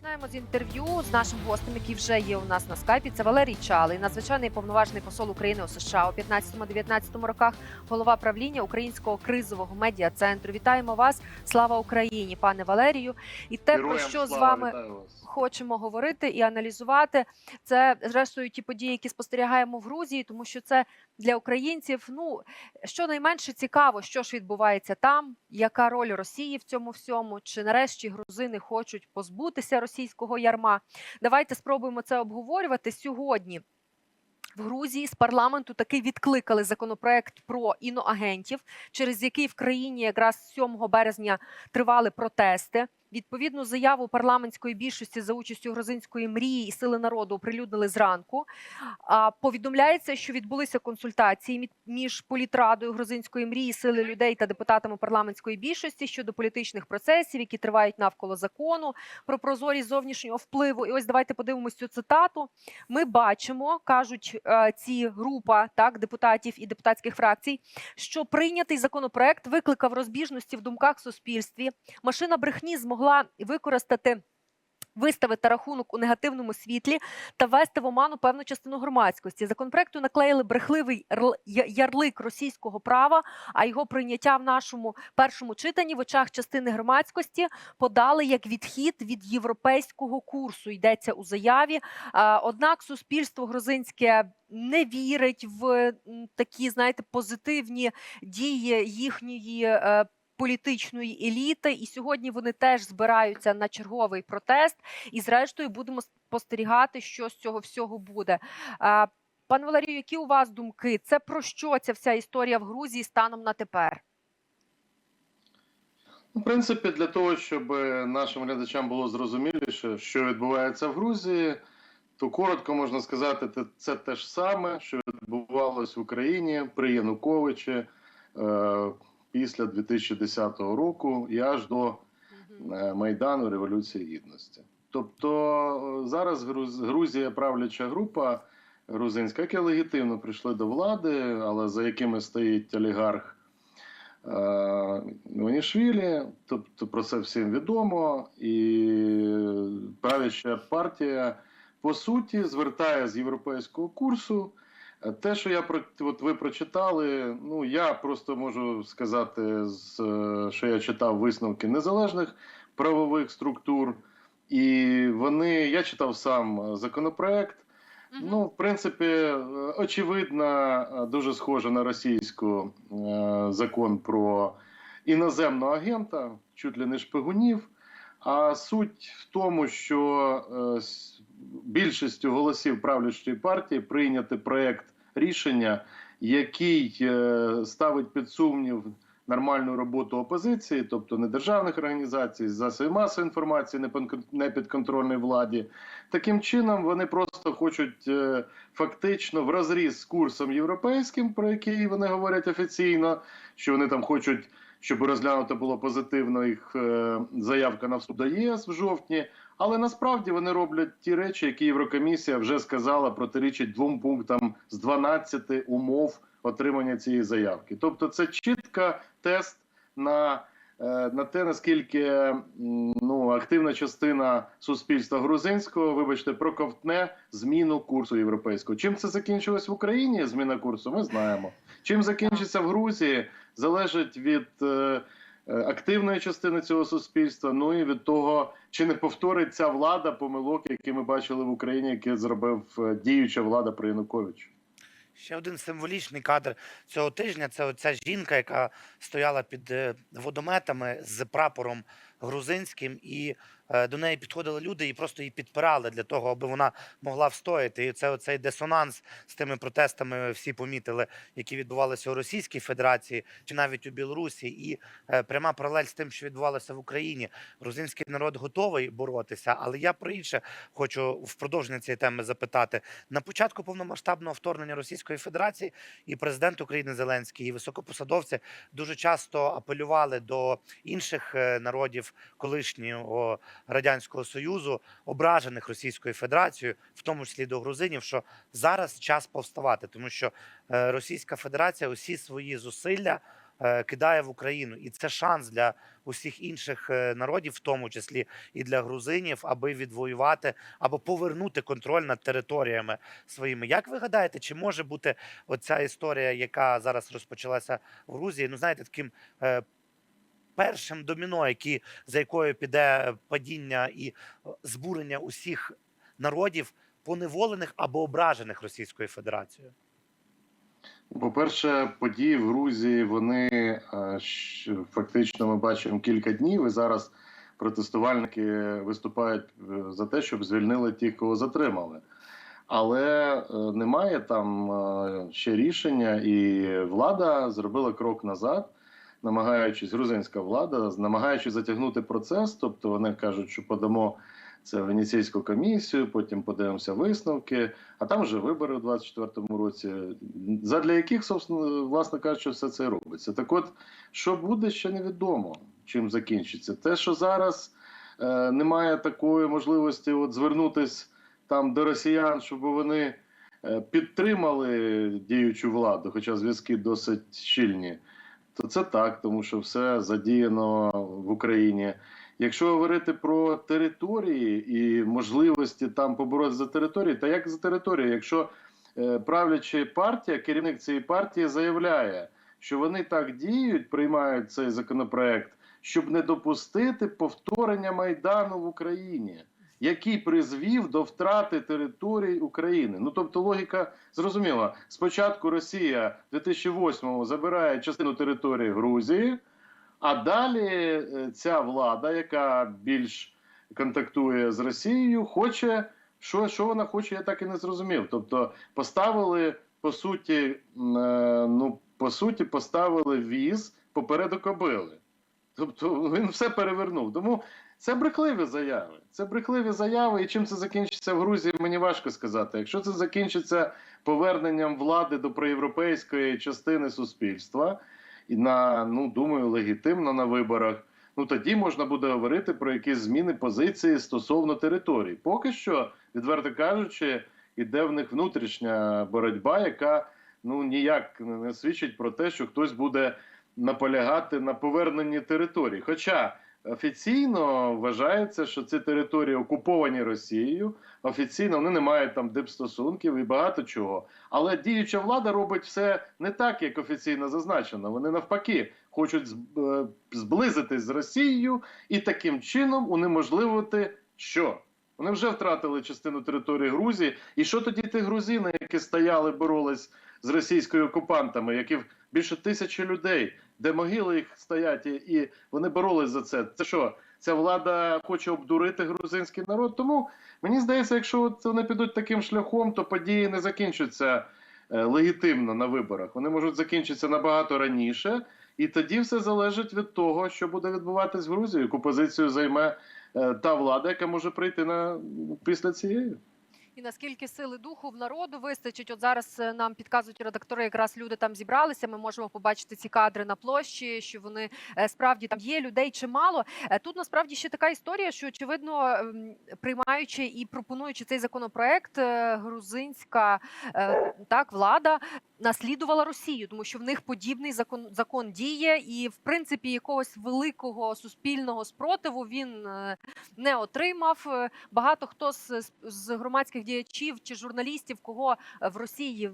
Починаємо з інтерв'ю з нашим гостем, який вже є у нас на скайпі. Це Валерій Чалий, надзвичайний повноважений посол України у США у 15-19 роках, голова правління Українського кризового медіа центру. Вітаємо вас! Слава Україні, пане Валерію! І те, про Героям що з вами хочемо говорити і аналізувати. Це зрештою ті події, які спостерігаємо в Грузії, тому що це для українців. Ну щонайменше цікаво, що ж відбувається там, яка роль Росії в цьому всьому, чи нарешті грузини хочуть позбутися російського ярма. Давайте спробуємо це обговорювати сьогодні. В Грузії з парламенту таки відкликали законопроект про іноагентів, через який в країні якраз 7 березня тривали протести. Відповідну заяву парламентської більшості за участю грузинської мрії і сили народу оприлюднили зранку. Повідомляється, що відбулися консультації між політрадою грузинської мрії, сили людей та депутатами парламентської більшості щодо політичних процесів, які тривають навколо закону про прозорість зовнішнього впливу. І ось давайте подивимось цю цитату. Ми бачимо, кажуть е, ці група так депутатів і депутатських фракцій, що прийнятий законопроект викликав розбіжності в думках суспільстві. Машина брехні змогла використати. Виставити рахунок у негативному світлі та ввести в оману певну частину громадськості. Законопроекту наклеїли брехливий ярлик російського права, а його прийняття в нашому першому читанні в очах частини громадськості подали як відхід від європейського курсу. Йдеться у заяві. Однак суспільство грузинське не вірить в такі, знаєте, позитивні дії їхньої. Політичної еліти, і сьогодні вони теж збираються на черговий протест. І зрештою будемо спостерігати, що з цього всього буде. Пане Валерію, які у вас думки? Це про що ця вся історія в Грузії станом на тепер? Ну, В принципі, для того, щоб нашим глядачам було зрозуміліше, що відбувається в Грузії, то коротко можна сказати, це те ж саме, що відбувалось в Україні при Януковичі е, після 2010 року і аж до е, Майдану Революції Гідності. Тобто е, зараз Груз- Грузія правляча група грузинська, яка легітимно прийшли до влади, але за якими стоїть олігарх е, Іванішвілі, тобто про це всім відомо, і правляча партія по суті звертає з європейського курсу. Е, Те, що я про от ви прочитали, ну я просто можу сказати, е, що я читав висновки незалежних правових структур, і вони я читав сам законопроект. Мгм. Ну, в принципі, е, очевидно, е, дуже схоже на російську е, закон про іноземного агента, чуть ли не шпигунів. А суть в тому, що е, більшістю голосів правлячої партії прийняти проект рішення, який е, ставить під сумнів нормальну роботу опозиції, тобто недержавних організацій, засобів масової інформації, непонкон- непідконтрольної владі. Таким чином вони просто хочуть е, фактично в розріз з курсом європейським, про який вони говорять офіційно, що вони там хочуть, щоб розглянуто було позитивно їх е, заявка на вступ до ЄС в жовтні. Але насправді вони роблять ті речі, які Єврокомісія вже сказала, протирічать двом пунктам з 12 умов отримання цієї заявки. Тобто, це чітко тест на, е, на те, наскільки ну, активна частина суспільства грузинського, вибачте, проковтне зміну курсу європейського. Чим це закінчилось в Україні? Зміна курсу, ми знаємо. Чим закінчиться в Грузії, залежить від. Е, Активної частини цього суспільства, ну і від того, чи не повторить ця влада помилок, які ми бачили в Україні, які зробив е, діюча влада при Януковичу. Ще один символічний кадр цього тижня це оця жінка, яка стояла під е, водометами з прапором грузинським, і до неї підходили люди і просто її підпирали для того, аби вона могла встояти. І це оцей дисонанс з тими протестами всі помітили, які відбувалися у Російській Федерації чи навіть у Білорусі, і е, пряма паралель з тим, що відбувалося в Україні. Грузинський народ готовий боротися, але я про інше хочу в продовження цієї теми запитати. На початку повномасштабного вторгнення Російської Федерації і президент України Зеленський, і високопосадовці дуже часто апелювали до інших е, народів колишнього радянського союзу, ображених Російською Федерацією, в тому числі до грузинів, що зараз час повставати, тому що е, Російська Федерація усі свої зусилля е, кидає в Україну, і це шанс для усіх інших е, народів, в тому числі і для грузинів, аби відвоювати або повернути контроль над територіями своїми. Як ви гадаєте, чи може бути оця історія, яка зараз розпочалася в Грузії? Ну знаєте, таким. Першим доміно, які, за якою піде е, падіння і е, збурення усіх народів, поневолених або ображених Російською Федерацією. По-перше, події в Грузії вони е, фактично ми бачимо кілька днів. І зараз протестувальники виступають за те, щоб звільнили тих, кого затримали. Але немає там ще рішення, і влада зробила крок назад, намагаючись, грузинська влада, намагаючись затягнути процес. Тобто вони кажуть, що подамо це Венеційську комісію, потім подивимося висновки. А там вже вибори у 24-му році, задля яких, собственно, власне кажучи, все це робиться. Так от, що буде, ще невідомо, чим закінчиться. Те, що зараз е, немає такої можливості от звернутися там до росіян, щоб вони е, підтримали діючу владу, хоча зв'язки досить щільні, то це так, тому що все задіяно в Україні. Якщо говорити про території і можливості там поборотися за території, та як за територію, якщо е, правляча партія, керівник цієї партії заявляє, що вони так діють, приймають цей законопроект, щоб не допустити повторення майдану в Україні, який призвів до втрати територій України. Ну тобто логіка зрозуміла. Спочатку Росія в 2008-му забирає частину території Грузії. А далі е, ця влада, яка більш контактує з Росією, хоче що, що вона хоче, я так і не зрозумів. Тобто поставили по суті, е, ну по суті, поставили віз попереду кобили. Тобто він все перевернув. Тому це брехливі заяви. Це брехливі заяви. І чим це закінчиться в Грузії, мені важко сказати. Якщо це закінчиться поверненням влади до проєвропейської частини суспільства і на ну думаю, легітимно на виборах. Ну тоді можна буде говорити про якісь зміни позиції стосовно територій. Поки що, відверто кажучи, іде в них внутрішня боротьба, яка ну ніяк не свідчить про те, що хтось буде наполягати на поверненні територій. Хоча офіційно вважається, що ці території окуповані Росією, офіційно вони не мають там дипстосунків і багато чого. Але діюча влада робить все не так, як офіційно зазначено. Вони навпаки хочуть е, зблизитись з Росією і таким чином унеможливити що? Вони вже втратили частину території Грузії. І що тоді ті грузини, які стояли, боролись з російськими окупантами, які більше тисячі людей, де могили їх стоять, і- і вони боролись за це. Це що? Ця влада хоче обдурити грузинський народ. Тому мені здається, якщо от вони підуть таким шляхом, то події не закінчаться е, легітимно на виборах. Вони можуть закінчитися набагато раніше, і тоді все залежить від того, що буде відбуватись в Грузії, яку позицію займе е, та влада, яка може прийти на після цієї. І наскільки сили духу в народу вистачить? От зараз е, нам підказують редактори, якраз люди там зібралися. Ми можемо побачити ці кадри на площі, що вони е, справді там є людей чимало. Е, Тут насправді ще така історія, що очевидно, ем, приймаючи і пропонуючи цей законопроект, грузинська так влада наслідувала Росію, тому що в них подібний закон закон діє, і в принципі якогось великого суспільного спротиву він не отримав. Багато хто з- з громадських діячів чи журналістів, кого е, в Росії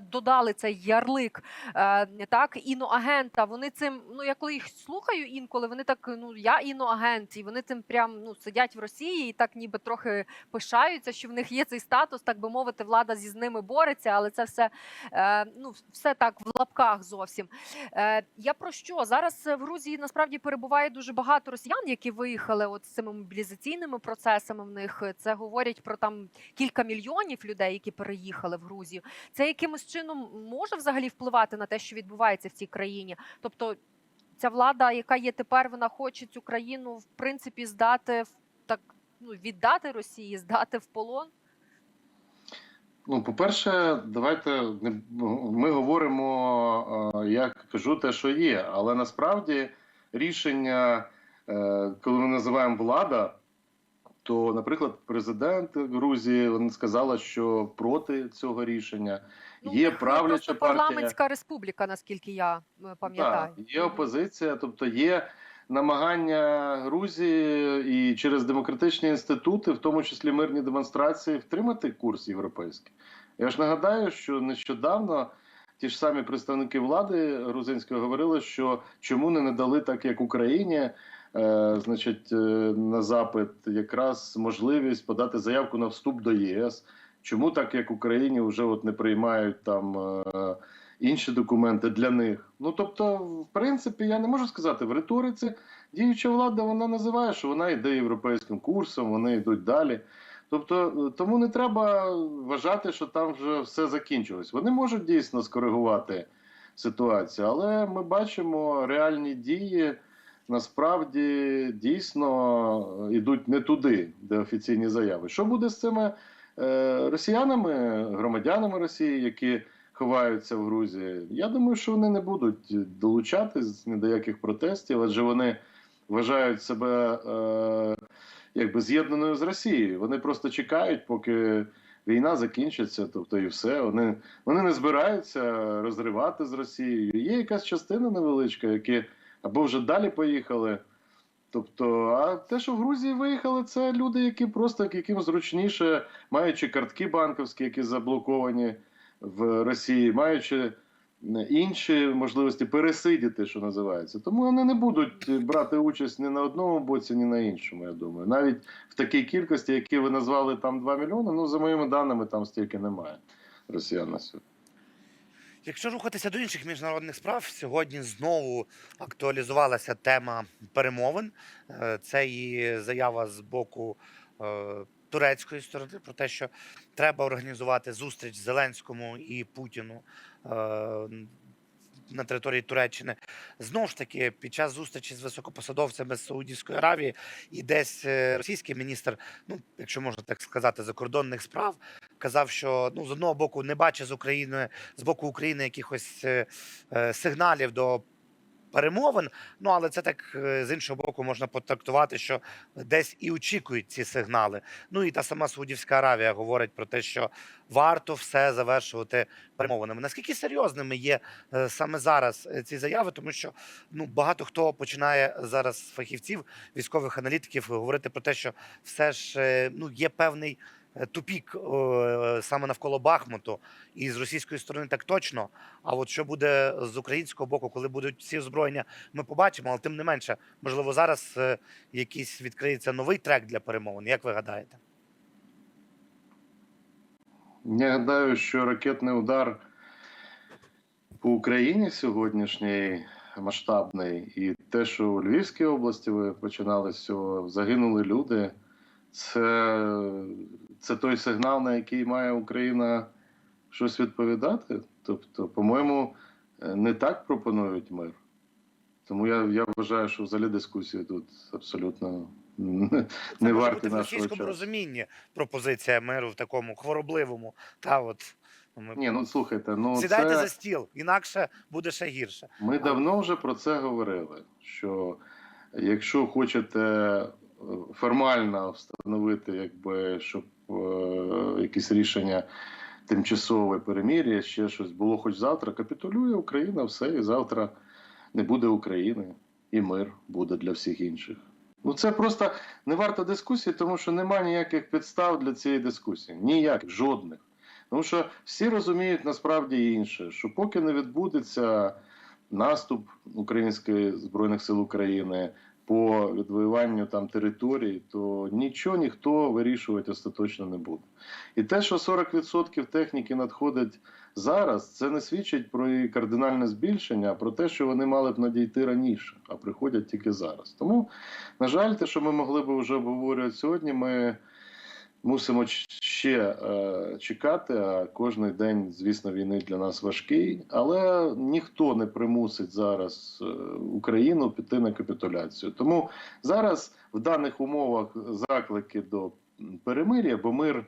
додали цей ярлик, е, так іноагента. Вони цим, ну я коли їх слухаю інколи, вони так ну я іноагент, і вони цим прям ну сидять в Росії і так ніби трохи пишаються, що в них є цей статус, так би мовити, влада зі з ними бореться, але це все е, ну все так в лапках зовсім. Е, я про що зараз в Грузії насправді перебуває дуже багато росіян, які виїхали от з цими мобілізаційними процесами. В них це говорять про там кілька мільйонів людей, які переїхали в Грузію. Це якимось чином може взагалі впливати на те, що відбувається в цій країні? Тобто, ця влада, яка є тепер, вона хоче цю країну в принципі здати так. Ну, віддати Росії, здати в полон. Ну, по-перше, давайте ми говоримо, е, я кажу те, що є, але насправді рішення, е, коли ми називаємо влада, то, наприклад, президент Грузії сказала, що проти цього рішення Ну, є ну, правляча партія. парламентська республіка, наскільки я е, пам'ятаю. Так, є опозиція, тобто є намагання Грузії і через демократичні інститути, в тому числі мирні демонстрації, втримати курс європейський. Я ж нагадаю, що нещодавно ті ж самі представники влади грузинської говорили, що чому не надали так, як Україні. Е, значить, е, на запит якраз можливість подати заявку на вступ до ЄС. Чому так, як Україні, вже от не приймають там е, інші документи для них? Ну тобто, в принципі, я не можу сказати в риториці. Діюча влада вона називає, що вона йде європейським курсом, вони йдуть далі. Тобто, тому не треба вважати, що там вже все закінчилось. Вони можуть дійсно скоригувати ситуацію, але ми бачимо реальні дії. Насправді дійсно йдуть не туди, де офіційні заяви. Що буде з цими е, росіянами, громадянами Росії, які ховаються в Грузії? Я думаю, що вони не будуть долучатись ні до яких протестів, адже вони вважають себе е, якби з'єднаною з Росією. Вони просто чекають, поки війна закінчиться, тобто і все. Вони, вони не збираються розривати з Росією. Є якась частина невеличка, які або вже далі поїхали. Тобто, а те, що в Грузії виїхали, це люди, які просто яким зручніше, маючи картки банківські, які заблоковані в Росії, маючи інші можливості пересидіти, що називається. Тому вони не будуть брати участь ні на одному боці, ні на іншому. Я думаю, навіть в такій кількості, які ви назвали там 2 мільйони. Ну за моїми даними, там стільки немає росіян на сьогодні. Якщо рухатися до інших міжнародних справ, сьогодні знову актуалізувалася тема перемовин. Е, Це і заява з боку е, турецької сторони про те, що треба організувати зустріч Зеленському і Путіну е, на території Туреччини. Знову ж таки, під час зустрічі з високопосадовцями з Саудівської Аравії і десь е, російський міністр, ну якщо можна так сказати, закордонних справ, казав, що ну з одного боку не бачить з Україною з боку України якихось е, е, сигналів до. Перемовин, ну але це так е, з іншого боку можна потрактувати, що десь і очікують ці сигнали. Ну і та сама Саудівська Аравія говорить про те, що варто все завершувати перемовинами. Наскільки серйозними є е, саме зараз е, ці заяви, тому що ну багато хто починає зараз фахівців, військових аналітиків говорити про те, що все ж ну є певний тупік е, саме навколо Бахмуту, і з російської сторони так точно. А от що буде з українського боку, коли будуть всі озброєння, ми побачимо. Але тим не менше, можливо, зараз е, якийсь відкриється новий трек для перемовин. Як ви гадаєте? Я гадаю, що ракетний удар по Україні сьогоднішній масштабний, і те, що у Львівській області ви починали з цього, загинули люди. Це, це той сигнал, на який має Україна щось відповідати. Тобто, по-моєму, е, не так пропонують мир. Тому я, я вважаю, що взагалі дискусії тут абсолютно не, Це варті бути в російському часу. розумінні пропозиція миру в такому хворобливому. Та от ми Ні, ну слухайте, ну сідайте це... за стіл, інакше буде ще гірше. Ми давно вже про це говорили. Що якщо хочете е, формально встановити, якби щоб якісь рішення тимчасове перемір'я, ще щось було хоч завтра, капітулює Україна, все, і завтра не буде України, і мир буде для всіх інших. Ну це просто не варто дискусії, тому що немає ніяких підстав для цієї дискусії. Ніяких, жодних. Тому що всі розуміють насправді інше, що поки не відбудеться наступ українських збройних сил України по відвоюванню там територій, то нічого ніхто вирішувати остаточно не буде. І те, що 40% техніки надходить зараз, це не свідчить про її кардинальне збільшення, а про те, що вони мали б надійти раніше, а приходять тільки зараз. Тому, на жаль, те, що ми могли б вже обговорювати сьогодні, ми мусимо ще е, чекати. А кожен день, звісно, війни для нас важкий, але ніхто не примусить зараз е, Україну піти на капітуляцію. Тому зараз в даних умовах заклики до перемир'я, бо мир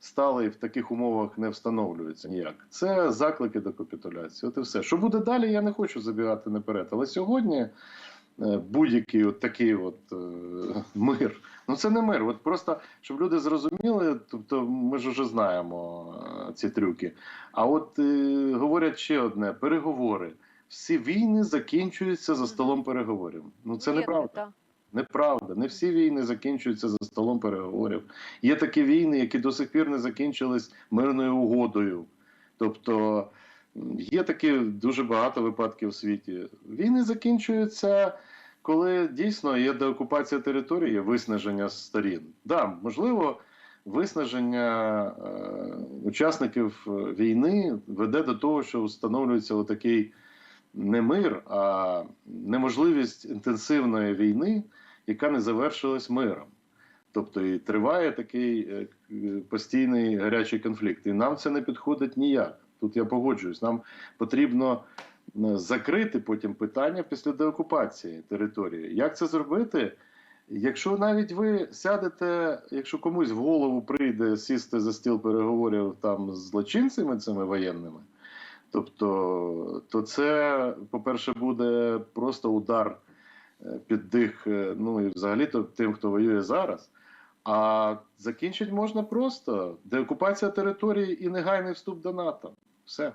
сталий в таких умовах не встановлюється ніяк. Це заклики до капітуляції. От і все. Що буде далі, я не хочу забігати наперед. Але сьогодні е, будь-який от такий от е, мир Ну це не мир. От просто щоб люди зрозуміли, тобто ми ж вже знаємо е, ці трюки. А от е, говорять ще одне: переговори. Всі війни закінчуються за столом переговорів. Ну це неправда. Неправда. Не всі війни закінчуються за столом переговорів. Є такі війни, які до сих пір не закінчились мирною угодою. Тобто є такі дуже багато випадків у світі. Війни закінчуються, коли дійсно є деокупація території, виснаження сторін. Да, можливо, виснаження е, учасників е, війни веде до того, що встановлюється отакий не мир, а неможливість інтенсивної війни, яка не завершилась миром. Тобто і триває такий е, постійний гарячий конфлікт. І нам це не підходить ніяк. Тут я погоджуюсь. Нам потрібно закрити потім питання після деокупації території. Як це зробити? Якщо навіть ви сядете, якщо комусь в голову прийде сісти за стіл переговорів там з злочинцями цими воєнними, тобто, то це, по-перше, буде просто удар е, під дих, е, ну і взагалі то тим, хто воює зараз. А закінчити можна просто деокупація території і негайний вступ до НАТО. Все.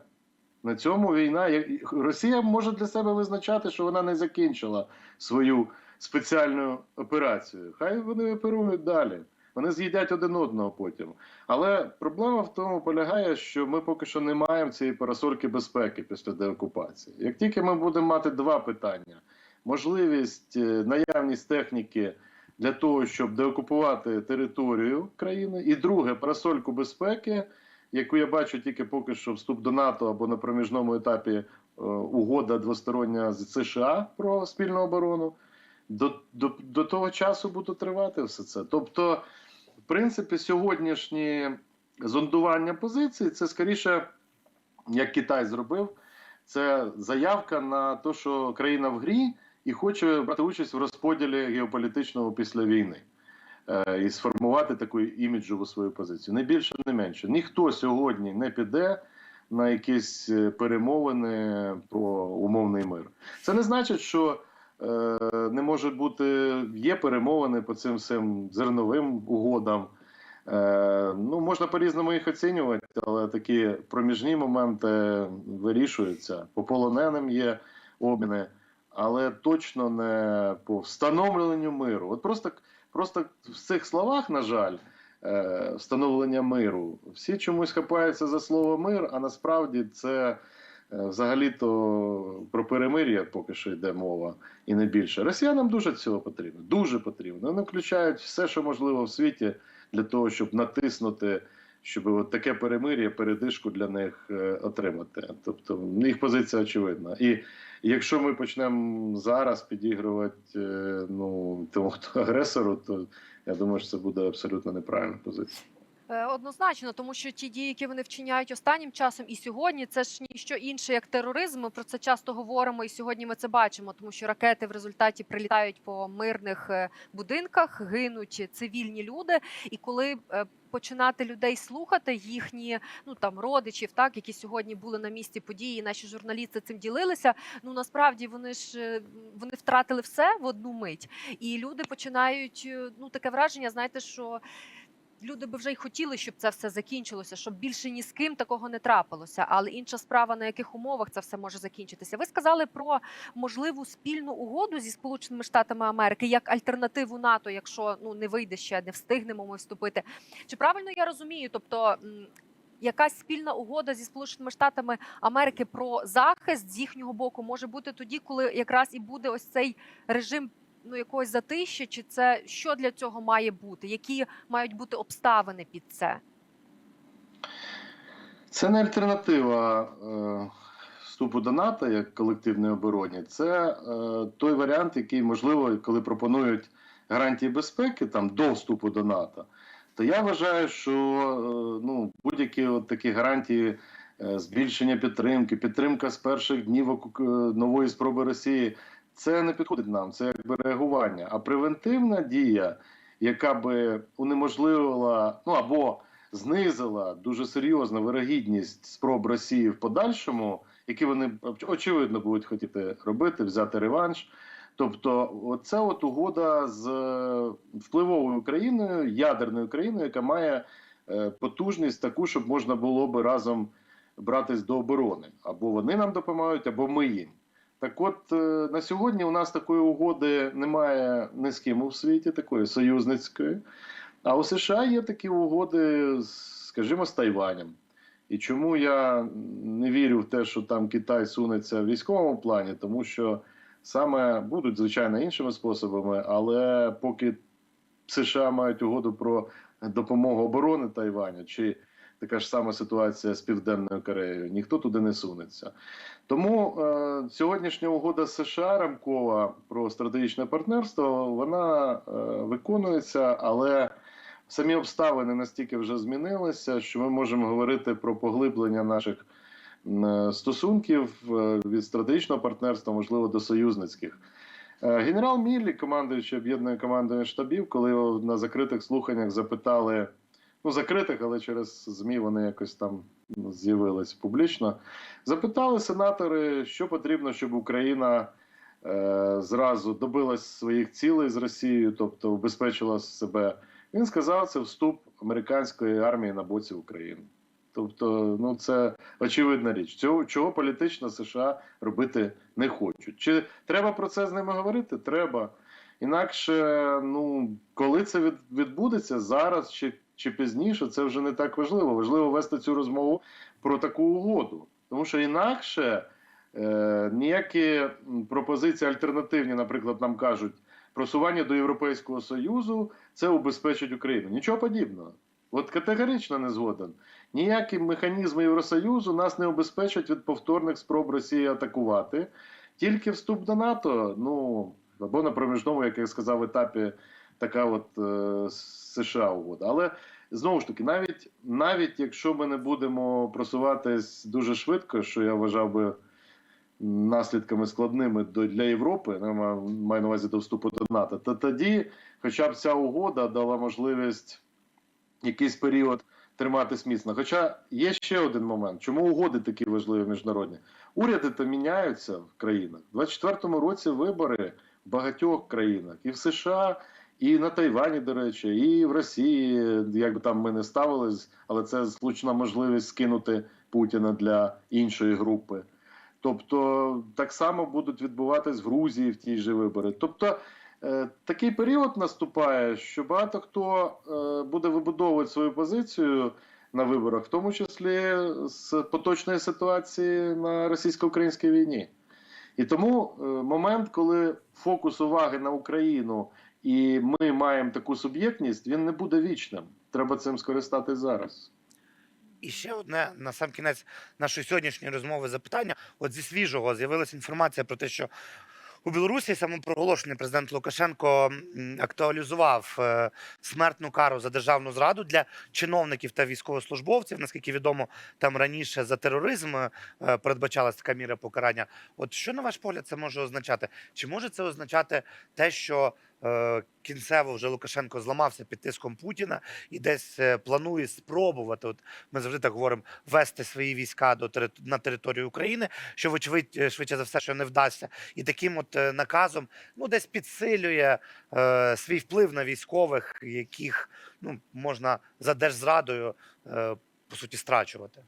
На цьому війна. Росія може для себе визначати, що вона не закінчила свою спеціальну операцію. Хай вони оперують далі. Вони з'їдять один одного потім. Але проблема в тому полягає, що ми поки що не маємо цієї парасольки безпеки після деокупації. Як тільки ми будемо мати два питання: можливість, е, наявність техніки для того, щоб деокупувати територію країни, і друге парасольку безпеки, яку я бачу тільки поки що вступ до НАТО або на проміжному етапі е, угода двостороння з США про спільну оборону. До, до, до того часу буде тривати все це. Тобто, в принципі, сьогоднішнє зондування позицій це скоріше, як Китай зробив, це заявка на те, що країна в грі і хоче брати участь в розподілі геополітичного після війни. Е, І сформувати таку іміджову свою позицію. Не більше, не менше. Ніхто сьогодні не піде на якісь е, перемовини про умовний мир. Це не значить, що е, не може бути є перемовини по цим всім зерновим угодам. Е, ну, можна по-різному їх оцінювати, але такі проміжні моменти вирішуються. По полоненим є обміни, але точно не по встановленню миру. От просто, просто в цих словах, на жаль, е, встановлення миру, всі чомусь хапаються за слово мир, а насправді це. е, Взагалі-то про перемир'я поки що йде мова і не більше. Росіянам дуже цього потрібно. Дуже потрібно. Вони включають все, що можливо в світі для того, щоб натиснути, щоб от таке перемир'я, передишку для них е, отримати. Тобто їх позиція очевидна. І якщо ми почнемо зараз підігрувати е, ну, тому, хто агресору, то я думаю, що це буде абсолютно неправильна позиція. Е, Однозначно, тому що ті дії, які вони вчиняють останнім часом і сьогодні, це ж ніщо інше як тероризм. Ми про це часто говоримо, і сьогодні ми це бачимо, тому що ракети в результаті прилітають по мирних е, будинках, гинуть цивільні люди. І коли починати людей слухати, їхні ну там родичів, так які сьогодні були на місці події, наші журналісти цим ділилися. Ну насправді вони ж е, вони втратили все в одну мить, і люди починають е, ну таке враження, знаєте, що люди би вже й хотіли, щоб це все закінчилося, щоб більше ні з ким такого не трапилося. Але інша справа, на яких умовах це все може закінчитися. Ви сказали про можливу спільну угоду зі Сполученими Штатами Америки як альтернативу НАТО, якщо ну не вийде ще, не встигнемо ми вступити. Чи правильно я розумію? Тобто. Якась спільна угода зі Сполученими Штатами Америки про захист з їхнього боку може бути тоді, коли якраз і буде ось цей режим ну якогось затища, чи це що для цього має бути? Які мають бути обставини під це? Це не альтернатива е, вступу до НАТО як колективної обороні. Це е, той варіант, який можливо, коли пропонують гарантії безпеки там до вступу до НАТО, то я вважаю, що е, ну, будь-які от такі гарантії е, збільшення підтримки, підтримка з перших днів е, нової спроби Росії, це не підходить нам, це якби реагування. А превентивна дія, яка би унеможливила, ну або знизила дуже серйозно вирогідність спроб Росії в подальшому, які вони оч- очевидно будуть хотіти робити, взяти реванш. Тобто, це от угода з е, впливовою країною, ядерною країною, яка має е, потужність таку, щоб можна було би разом братись до оборони. Або вони нам допомагають, або ми їм. Так от е, на сьогодні у нас такої угоди немає ні з ким у світі, такої союзницької. А у США є такі угоди, скажімо, з Тайванем. І чому я не вірю в те, що там Китай сунеться в військовому плані, тому що саме будуть, звичайно, іншими способами, але поки США мають угоду про допомогу оборони Тайваню, чи така ж сама ситуація з Південною Кореєю, ніхто туди не сунеться. Тому е, сьогоднішня угода США рамкова про стратегічне партнерство вона е, виконується, але самі обставини настільки вже змінилися, що ми можемо говорити про поглиблення наших м, стосунків е, від стратегічного партнерства, можливо, до союзницьких. Е, Генерал Міллі, командуючий об'єднаної командою штабів, коли його на закритих слуханнях запитали, ну закритих, але через ЗМІ вони якось там ну, з'явились публічно. Запитали сенатори, що потрібно, щоб Україна е, зразу добилась своїх цілей з Росією, тобто убезпечила себе. Він сказав, це вступ американської армії на боці України. Тобто, ну це очевидна річ. Цього чого політично США робити не хочуть. Чи треба про це з ними говорити? Треба. Інакше, ну коли це відбудеться зараз чи, чи пізніше, це вже не так важливо. Важливо вести цю розмову про таку угоду. Тому що інакше е, ніякі пропозиції альтернативні, наприклад, нам кажуть, просування до Європейського Союзу це убезпечить Україну. Нічого подібного. От категорично не згоден. Ніякі механізми Євросоюзу нас не убезпечать від повторних спроб Росії атакувати. Тільки вступ до НАТО, ну або на проміжному, як я сказав, етапі така от е, США угода. Але знову ж таки, навіть навіть якщо ми не будемо просуватись дуже швидко, що я вважав би наслідками складними для Європи, маю на увазі до вступу до НАТО, то тоді, хоча б ця угода дала можливість якийсь період триматись міцно. Хоча є ще один момент, чому угоди такі важливі міжнародні? Уряди то міняються в країнах. У 24-му році вибори в багатьох країнах, і в США, і на Тайвані, до речі, і в Росії, як би там ми не ставились, але це злучна можливість скинути Путіна для іншої групи. Тобто так само будуть відбуватись в Грузії в ті ж вибори. Тобто е, такий період наступає, що багато хто е, буде вибудовувати свою позицію на виборах, в тому числі з поточної ситуації на російсько-українській війні. І тому е, момент, коли фокус уваги на Україну і ми маємо таку суб'єктність, він не буде вічним. Треба цим скористатись зараз. І ще одне на сам кінець нашої сьогоднішньої розмови запитання. От зі свіжого з'явилася інформація про те, що у Білорусі самопроголошений президент Лукашенко актуалізував е, смертну кару за державну зраду для чиновників та військовослужбовців. Наскільки відомо, там раніше за тероризм е, передбачалась така міра покарання. От що на ваш погляд це може означати? Чи може це означати те, що кінцево вже Лукашенко зламався під тиском Путіна і десь е, планує спробувати? От ми завжди так говоримо, вести свої війська до на територію України, що вочевидь е, швидше за все, що не вдасться, і таким от е, наказом ну десь підсилює е, свій вплив на військових, яких ну можна за держзрадою е, по суті страчувати.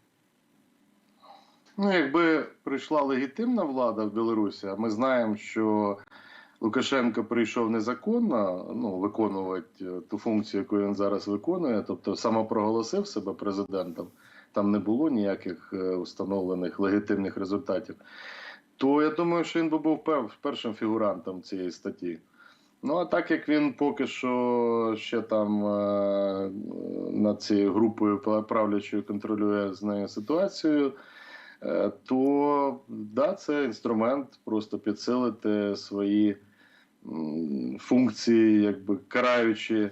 Ну, якби прийшла легітимна влада в Білорусі, а ми знаємо, що Лукашенко прийшов незаконно ну, виконувати е, ту функцію, яку він зараз виконує, тобто самопроголосив себе президентом, там не було ніяких е, установлених легітимних результатів, то я думаю, що він би був першим фігурантом цієї статті. Ну, а так як він поки що ще там е, над цією групою правлячою контролює з нею ситуацію, то да, це інструмент просто підсилити свої функції, якби караючи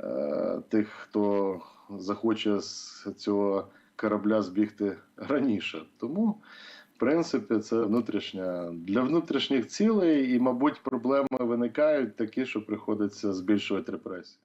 е, тих, хто захоче з цього корабля збігти раніше. Тому, в принципі, це внутрішня для внутрішніх цілей, і, мабуть, проблеми виникають такі, що приходиться збільшувати репресії.